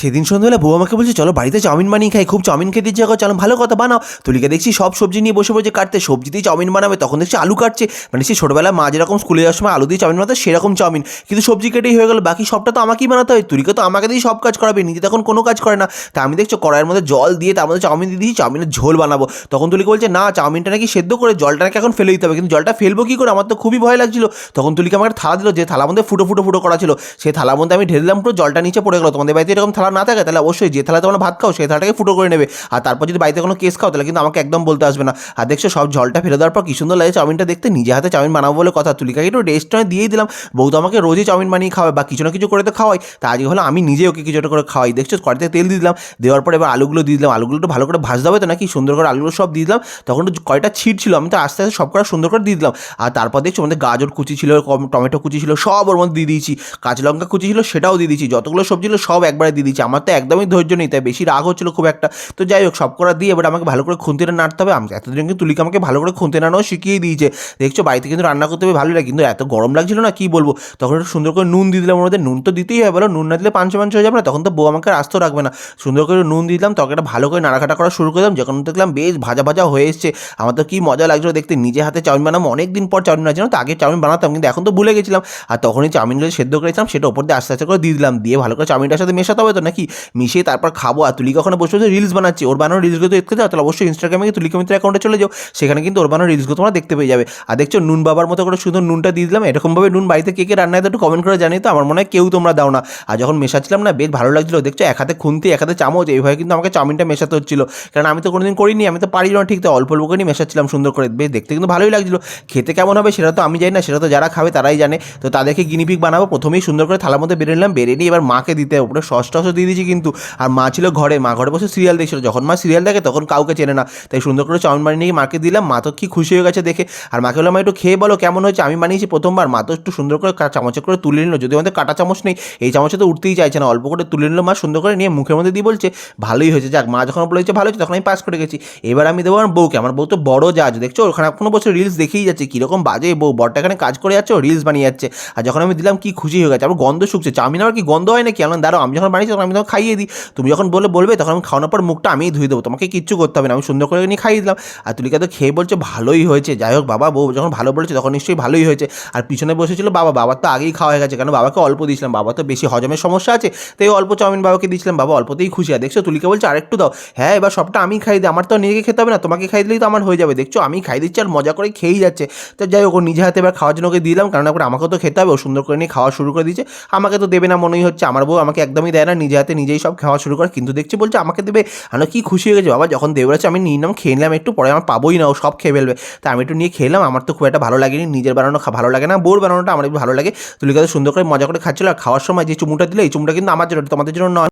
সেদিন সন্ধ্যাবেলা বউ আমাকে বলছে, চলো বাড়িতে চাউমিন বানিয়ে খাই, খুব চাউমিন খেতে ইচ্ছে করে, চলো ভালো কথা বানাও। তুলিকে দেখছি সব সবজি নিয়ে বসে বসে কাটতে। সবজিতেই চাউমিন বানাবে, তখন দেখছি আলু কাটছে। মানে সে ছোটোবেলা মা যেরকম স্কুলে যাওয়ার সময় আলু দিয়ে চাউমিন বানাতো, সেরকম চাউমিন। কিন্তু সবজি কেটেই হয়ে গেল, বাকি সবটা তো আমাকেই বানাতে হয়। তুলিকে তো আমাকে দিয়ে সব কাজ করাবে, নিজে তখন কোনো কাজ করে না। তা আমি দেখছ কড়াইয়ের মধ্যে জল দিয়ে তার মধ্যে চাউমিন দিয়ে দিয়েছি, চাউমিনের ঝোল বানাবো। তখন তুলিকে বলছে, না, চাউমিনটা নাকি সেদ্ধ করে জলটা নাকি এখন ফেলে দিতে হবে, কিন্তু জলটা ফেলব কি করে? আমার তো খুবই ভয় লাগছিল। তখন তুলিকে আমাকে থালা দিল, যে থালার মধ্যে ফুটো ফুটো ফুটো করা ছিল। সেই থালার মধ্যে আমি ঢেলে দিলাম, পুরো জলটা নিচে পড়ে গেলো। তোমাদের বাড়িতে এরকম থালা না থাকে, তাহলে অবশ্যই যে থালাতে তোমরা ভাত খাও, সেই থালাটাকে ফুটো করে নেবে। আর তারপর যদি বাড়িতে কোনো কেস খাও, তাহলে কিন্তু আমাকে একদম বলতে আসবে না। আর দেখছ, সব জলটা ফেলে দেওয়ার পর কি সুন্দর লাগে চাউমিনটা দেখতে? নিজে হাতে চাউমিন বানাবো বলে কথা। তুলি তুলিকাকে একটু রেস্টুরেন্ট দিয়েই দিলাম। বউ তো আমাকে রোজই চাউমিন বানিয়ে খাওয়ায়, বা কিছু না কিছু করে তো খাওয়াই তা আজকে হলো আমি নিজে ওকে কিছু একটা করে খাওয়াই। দেখছ, কড়াইতে তেল দিয়ে দিলাম। দেওয়ার পর এবার আলুগুলো দিয়ে দিলাম। আলুগুলো একটু ভালো করে ভাজতে হবে তো নাকি? সুন্দর করে আলুগুলো সব দিয়ে দিলাম। তখন কয়টা ছিট ছিল, আমি তো আস্তে আস্তে সব কটা সুন্দর করে দিয়ে দিলাম। আর তারপর দেখছ আমাদের গাজর কুচি ছিল, টমেটো কুচি ছিল, সব ওর মধ্যে দিয়ে দিয়েছি। কাঁচা লঙ্কা কুচি ছিল, সেটাও দিয়ে দিয়েছি। যতগুলো সবজি ছিল, সব একবারে দিয়ে দিয়েছি। আমার তো একদমই ধৈর্য নেই বেশি রাগ হচ্ছিল খুব একটা। তো যাই হোক, সব করা দিয়ে এবার আমাকে ভালো করে খুন্তিটা নাড়তে হবে। আমি এতদিন কিন্তু তুলিকে আমাকে ভালো করে খুন্তি নাড়ানো শিখিয়ে দিয়েছে। দেখছ, বাড়িতে কিন্তু রান্না করতে হবে ভালোই লাগে, কিন্তু এত গরম লাগছিল না, কি বলব? তখন একটু সুন্দর করে নুন দিয়ে দিলাম ওদের নুন তো দিতেই হয়, বলো, নুন না দিলে পাঁচ পাঁচ হয়ে যাবে না, তখন তো বউ আমাকে রাস্ত রাখবে না। সুন্দর করে নুন দিয়ে দিলাম, তরকারিটা ভালো করে নাড়াঘাটা করা শুরু করে দিলাম। যখন দেখলাম বেশ ভাজা ভাজা হয়ে এসছে, আমার তো কি মজা লাগছিল দেখতে। নিজে হাতে চাউমিন বানাম অনেক দিন পর চাউমিন বানাচ্ছি না তো? আগে চাউমিন বানাতাম, কিন্তু এখন তো ভুলে গেছিলাম। আর তখনই চাউমিনগুলো সেদ্ধ করেছিলাম, সেটা ওপর দিয়ে আস্তে আস্তে করে দিয়ে দিলাম। দিয়ে ভালো করে চাউমিনটার সাথে মেশাতে হবে তো নাকি? মিশিয়ে তারপর খাব। আর তুলি কখনো বসে বসে রিলস বানাচ্ছি। ওর বানানো রিলসগুলো দেখতে যাও তাহলে অবশ্যই ইনস্টাগ্রামে গিয়ে তুলিকা মিত্র অ্যাকাউন্টে চলে যাও। সেখানে কিন্তু ওর বানানো রিলসগুলো তোমরা দেখতে পেয়ে যাবে। আর দেখছ, নুন বাবার মতো করে শুধু নুনটা দিয়ে দিলাম। এরকমভাবে নুন বাড়িতে কে কে রান্না একটু কমেন্ট করে জানি তো। আমার মনে হয় কেউ তোমরা দাও না। আর যখন মেশাচ্ছিলাম না, বেশ ভালো লাগছিল। দেখছ, এক হাতে খুন্তি, এক হাতে চামচ, এইভাবে কিন্তু আমাকে চাউমিনটা মেশাতে হচ্ছিল। কারণ আমি তো কোনোদিন করিনি, আমি তো পারি না ঠিক। তো অল্প অল্প করে মেশাচ্ছিলাম সুন্দর করে। বেশ, দেখতে কিন্তু ভালোই লাগছিল। খেতে কেমন হবে সেটা তো আমি জানি না। সেটা তো যারা খাবে তারাই জানে। তো তাদেরকে গিনিপিক বানাবো। প্রথমেই সুন্দর করে থালার মধ্যে বেরিয়ে নিলাম। বেরিয়ে নিয়ে এবার মাকে দিতে হবে। ওপরে সস টসও দিয়ে দিয়েছি কিন্তু। আর মা ছিল ঘরে, মা ঘরে বসে সিরিয়াল দেখছিল। যখন মা সিরিয়াল দেখে তখন কাউকে চেনে না। তাই সুন্দর করে চাউমিন বানিয়ে নিয়ে মাকে দিলাম। মা তো কি খুশি হয়ে গেছে দেখে। আর মাকে বললাম একটু খেয়ে বলো, কেমন হয়েছে? আমি বানিয়েছি প্রথমবার। মা তো একটু সুন্দর করে চামচে করে তুলে নিল। যদি আমাদের কাটা চামচ নেই, এই চামচে তো উঠতেই চাইছে না। অল্প করে তুলে নিল মা, সুন্দর করে নিয়ে মুখের মধ্যে দিয়ে বলছে, ভালোই হয়েছে। যাক, মা যখন বলেছে, ভালো হয়েছে, তখন আমি পাস করে গেছি। এবার আমি দেবো আমার বউকে। আমার বউ তো বড় জাজ, দেখছ? ওখানে কোনো বছর রিলস দেখেই যাচ্ছে। কীরকম বাজে বউ। বরটা এখানে কাজ করে যাচ্ছে রিলস বানিয়ে যাচ্ছে। আর যখন আমি দিলাম, কি খুশি হয়ে গেছে? আমার গন্ধ শুকছে। চাউমিন আবার কি গন্ধ হয় নাকি? আমার দাঁড়াও, আমি যখন বানিয়েছি তখন আমি তোমাকে খাইয়ে দিই। তুমি যখন বলে, বলবে, তখন আমি খাওয়ানোর পর মুখটা আমিই ধুয়ে দেবো। তোমাকে কিচ্ছু করতে হবে না। আমি সুন্দর করে নিয়ে খাইয়ে দিলাম। আর তুলিকা তো খেয়ে বলছে, ভালোই হয়েছে। যাই হোক, বাবা, বউ যখন ভালো বলেছে, তখন নিশ্চয়ই ভালোই হয়েছে। আর পিছনে বসেছিল বাবা। বাবার তো আগেই খাওয়া হয়ে গেছে। কারণ বাবাকে অল্প দিয়েছিলাম। বাবা তো বেশি হজমের সমস্যা আছে, তাই অল্প চাউমিন বাবাকে দিয়েছিলাম। বাবা অল্পতেই খুশি। আর দেখছ, তুলিকা বলছে, আরেকটু দাও। হ্যাঁ এবার সবটা আমি খাই দিই। আমার তো নিজেকে খেতে হবে না। তোমাকে খাই দিলেই তো আমার হয়ে যাবে। দেখছ, আমি খাই দিচ্ছি আর মজা করে খেয়েই যাচ্ছে। তো যাই হোক নিজে হাতে এবার খাওয়ার জন্য ওকে দিলাম। কারণ এখন আমাকেও তো খেতে হবে। ও সুন্দর করে নিয়ে খাওয়া শুরু করে দিয়েছে। আমাকে তো দেবে না মনেই হচ্ছে। আমার বউ আমাকে একদমই দেয় না। নিজে হাতে নিজেই সব খাওয়া শুরু করে, কিন্তু দেখছি বলছে আমাকে দেবে। আমি কি খুশি হয়ে গেছে, বাবা, যখন দেবরাছে আমি নিয়ে নিলাম, খেয়ে নিলাম একটু, পরে আমার পাবোই না, ও সব খেয়ে ফেলবে। তা আমি একটু নিয়ে খেলাম, আমার তো খুব একটা ভালো লাগেনি, নিজের বানানো ভালো লাগে না বোর বানানোটা আমার ভালো লাগে। তুলিকা তো সুন্দর করে মজা করে খাচ্ছিল, আর খাওয়ার সময় যে চুমুটা দিলে, এই চুমুটা কিন্তু আমার জন্য, তোমাদের জন্য নয়।